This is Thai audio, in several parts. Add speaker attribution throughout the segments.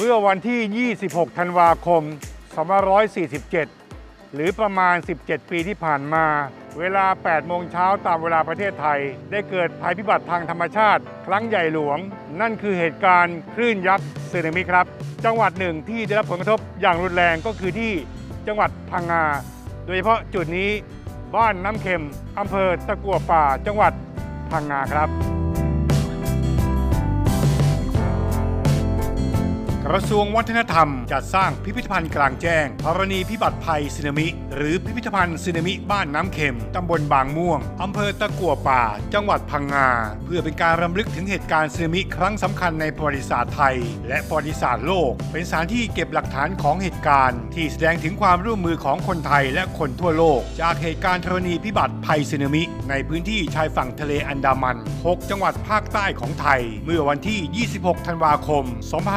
Speaker 1: เมื่อวันที่ 26 ธันวาคม 2547 หรือประมาณ 17 ปีที่ผ่านมา เวลา 8 โมงเช้าตามเวลาประเทศไทย ได้เกิดภัยพิบัติทางธรรมชาติ ครั้งใหญ่หลวง นั่นคือเหตุการณ์คลื่นยักษ์สึนามิครับ จังหวัดหนึ่งที่ได้รับผลกระทบอย่างรุนแรงก็คือที่จังหวัดพังงา โดยเฉพาะจุดนี้บ้านน้ำเค็มอำเภอตะกัวป่าจังหวัดพังงาครับ กระทรวงวัฒนธรรมจัดสร้างพิพิธภัณฑ์กลางแจ้งกรณีพิบัติภัยสึนามิ หรือพิพิธภัณฑ์สึนามิบ้านน้ำเค็มตำบลบางม่วงอำเภอตะกัวป่า จังหวัดพังงา เพื่อเป็นการรำลึกถึงเหตุการณ์สึนามิครั้งสำคัญในประวัติศาสตร์ไทย และประวัติศาสตร์โลก เป็นสถานที่เก็บหลักฐานของเหตุการณ์ ที่แสดงถึงความร่วมมือของคนไทยและคนทั่วโลก จากเหตุการณ์ธรณีพิบัติภัยสึนามิ ในพื้นที่ชายฝั่งทะเลอันดามัน 6 จังหวัดภาคใต้ของไทย เมื่อวันที่ 26 ธันวาคม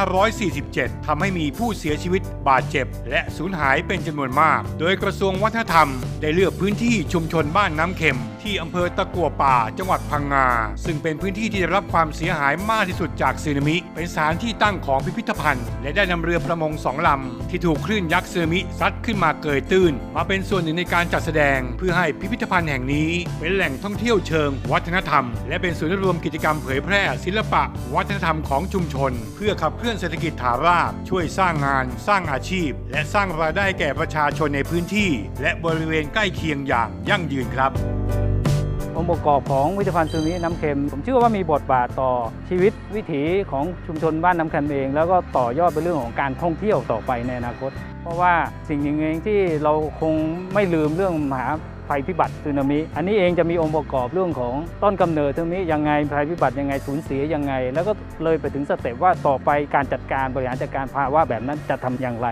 Speaker 1: 254 2017ทำให้มีผู้เสียชีวิตบาดเจ็บ และสูญหายเป็นจำนวนมาก โดยกระทรวงวัฒนธรรม ได้เลือกพื้นที่ชุมชนบ้านน้ำเค็ม ที่อำเภอตะกัวป่า จังหวัดพังงา ซึ่งเป็นพื้นที่ที่ได้รับความเสียหายมากที่สุดจากสึนามิ เป็นสถานที่ตั้งของพิพิธภัณฑ์ และได้นำเรือประมงสองลำ ที่ถูกคลื่นยักษ์สึนามิซัดขึ้นมาเกยตื้น มาเป็นส่วนหนึ่งในการจัดแสดง เพื่อให้พิพิธภัณฑ์แห่งนี้ เป็นแหล่งท่องเที่ยวเชิง วัฒนธรรม และเป็นศูนย์รวมกิจกรรมเผยแพร่ ศิลปะ วัฒนธรรมของชุมชน เพื่อขับเคลื่อนเศรษฐกิจฐานรากช่วยสร้างงาน สร้างอาชีพ และสร้างรายได้แก่ประชาชนในพื้นที่ และบริเวณใกล้เคียงอย่างยั่งยืนครับ
Speaker 2: องค์ประกอบของวิทยาภัณฑ์ซึนามิน้ำเค็ม ผมเชื่อว่ามีบทบาทต่อชีวิตวิถีของชุมชนบ้านน้ำเค็มเอง แล้วก็ต่อยอดเป็นเรื่องของการท่องเที่ยวต่อไปในอนาคต เพราะว่าสิ่งหนึ่งเองที่เราคงไม่ลืมเรื่องมหาภัยพิบัติสึนามิ อันนี้เองจะมีองค์ประกอบเรื่องของต้นกำเนิดสึนามิยังไงภัยพิบัติยังไงสูญเสียยังไง แล้วก็เลยไปถึงสเต็ปว่าต่อไปการจัดการบริหารจัดการภาวะแบบนั้นจะทำอย่างไร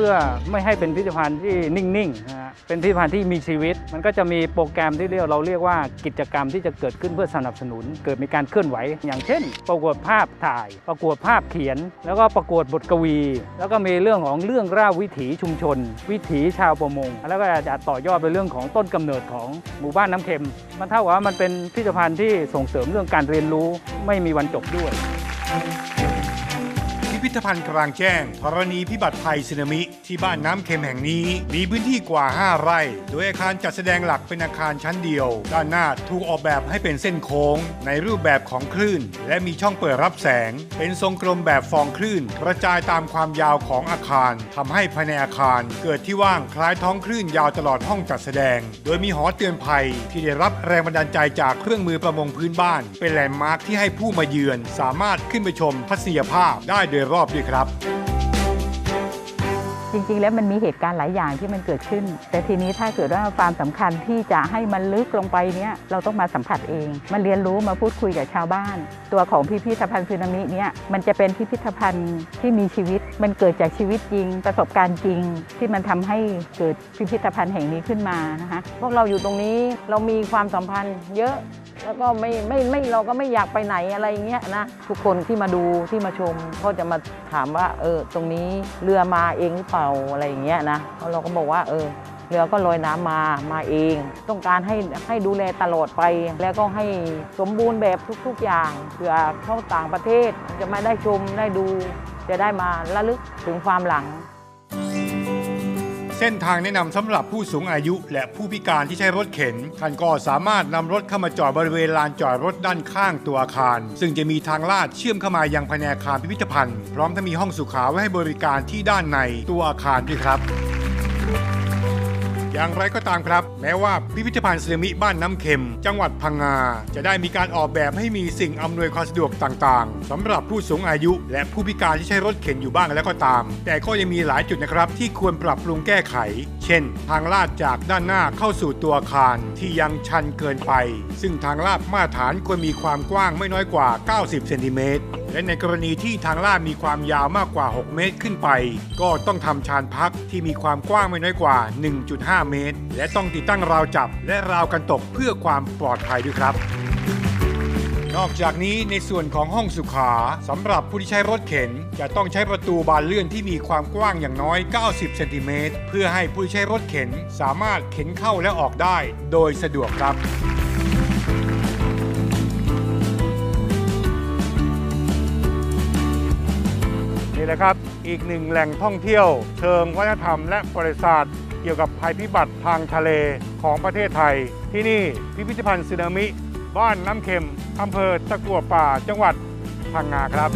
Speaker 2: พื่อไม่ให้เป็นพิพิธภัณฑ์ที่นิ่งๆนะฮะเป็นพิพิธภัณฑ์ที่มีชีวิต มันก็จะมีโปรแกรมที่เรียกเราเรียกว่ากิจกรรมที่จะเกิดขึ้นเพื่อสนับสนุน เกิดมีการเคลื่อนไหว อย่างเช่น ประกวดภาพถ่าย ประกวดภาพเขียน แล้วก็ประกวดบทกวี แล้วก็มีเรื่องของเรื่องราววิถีชุมชน วิถีชาวประมง แล้วก็จะต่อยอดไปเรื่องของต้นกำเนิดของหมู่บ้านน้ำเค็ม มันเท่ากับว่ามันเป็นพิพิธภัณฑ์ที่ส่งเสริมเรื่องการเรียนรู้ไม่มีวันจบด้วย
Speaker 1: พิพิธภัณฑ์กลางแจ้งธรณีพิบัติภัยสึนามิ ที่บ้านน้ำเค็มแห่งนี้ มีพื้นที่กว่า 5 ไร่ โดยอาคารจัดแสดงหลักเป็นอาคารชั้นเดียว ด้านหน้าถูกออกแบบให้เป็นเส้นโค้ง ในรูปแบบของคลื่น และมีช่องเปิดรับแสง เป็นทรงกลมแบบฟองคลื่นกระจายตามความยาวของอาคารทำให้ภายในอาคาร เกิดที่ว่างคล้ายท้องคลื่นยาวตลอดห้องจัดแสดง โดยมีหอเตือนภัยที่ได้รับแรงบันดาลใจจากเครื่องมือประมงพื้นบ้าน เป็นแลนด์มาร์คที่ให้ผู้มาเยือน สามารถขึ้นไปชมทัศนียภาพได้โดยรอบด้วยครับ
Speaker 3: จริงๆ แล้วมันมีเหตุการณ์หลายอย่างที่มันเกิดขึ้น แต่ทีนี้ถ้าเกิดว่าความสำคัญที่จะให้มันลึกลงไปเนี้ยเราต้องมาสัมผัสเอง มาเรียนรู้มาพูดคุยกับชาวบ้าน ตัวของพิพิธภัณฑ์ซึนามิเนี้ยมันจะเป็นพิพิธภัณฑ์ที่มีชีวิต มันเกิดจากชีวิตจริง ประสบการณ์จริง ที่มันทำให้เกิดพิพิธภัณฑ์แห่งนี้ขึ้นมานะคะ
Speaker 4: พวกเราอยู่ตรงนี้เรามีความสัมพันธ์เยอะ แล้วก็ไม่ไม่ไม่เราก็ไม่อยากไปไหนอะไรเงี้ยนะทุกคนที่มาดูที่มาชมก็จะมาถามว่า เออ ตรงนี้เรือมาเองหรือเปล่าอะไรเงี้ยนะเราก็บอกว่าเออเรือก็ลอยน้ำมามาเอง ต้องการให้ให้ดูแลตลอดไป แล้วก็ให้สมบูรณ์แบบทุก ๆ อย่างเผื่อเข้าต่างประเทศจะมาได้ชมได้ดู จะได้มาระลึกถึงความหลัง
Speaker 1: เส้นทางแนะนำสำหรับผู้สูงอายุ และผู้พิการที่ใช้รถเข็น ท่านก็สามารถนำรถเข้ามาจอดบริเวณลานจอดรถด้านข้างตัวอาคาร ซึ่งจะมีทางลาดเชื่อมเข้ามายังภายในอาคารพิพิธภัณฑ์ พร้อมทั้งมีห้องสุขาไว้ให้บริการที่ด้านในตัวอาคารด้วยครับ อย่างไรก็ตามครับ แม้ว่าพิพิธภัณฑ์สึนามิบ้านน้ำเค็ม จังหวัดพังงา จะได้มีการออกแบบให้มีสิ่งอำนวยความสะดวกต่างๆสำหรับผู้สูงอายุ และผู้พิการที่ใช้รถเข็นอยู่บ้างแล้วก็ตาม แต่ก็ยังมีหลายจุดนะครับที่ควรปรับปรุงแก้ไข ช่น ทางลาดจากด้านหน้าเข้าสู่ตัวอาคารที่ยังชันเกินไป ซึ่งทางลาดมาตรฐานควรมีความกว้างไม่น้อยกว่า 90 เซนติเมตร และในกรณีที่ทางลาดมีความยาวมากกว่า 6 เมตรขึ้นไป ก็ต้องทำชานพักที่มีความกว้างไม่น้อยกว่า 1.5 เมตร และต้องติดตั้งราวจับและราวกันตกเพื่อความปลอดภัยด้วยครับ นอกจากนี้ในส่วนของห้องสุขาสำหรับผู้ที่ใช้รถเข็น จะต้องใช้ประตูบานเลื่อนที่มีความกว้างอย่างน้อย 90 เซนติเมตรเพื่อให้ผู้ใช้รถเข็นสามารถเข็นเข้าและออกได้ โดยสะดวกครับนี่แหละครับ อีกหนึ่งแหล่งท่องเที่ยว เชิงวัฒนธรรมและประวัติศาสตร์เกี่ยวกับภัยพิบัติทางทะเลของประเทศไทย ที่นี่พิพิธภัณฑ์สึนามิ บ้านน้ำเค็มอำเภอตะกัวป่าจังหวัดพังงาครับ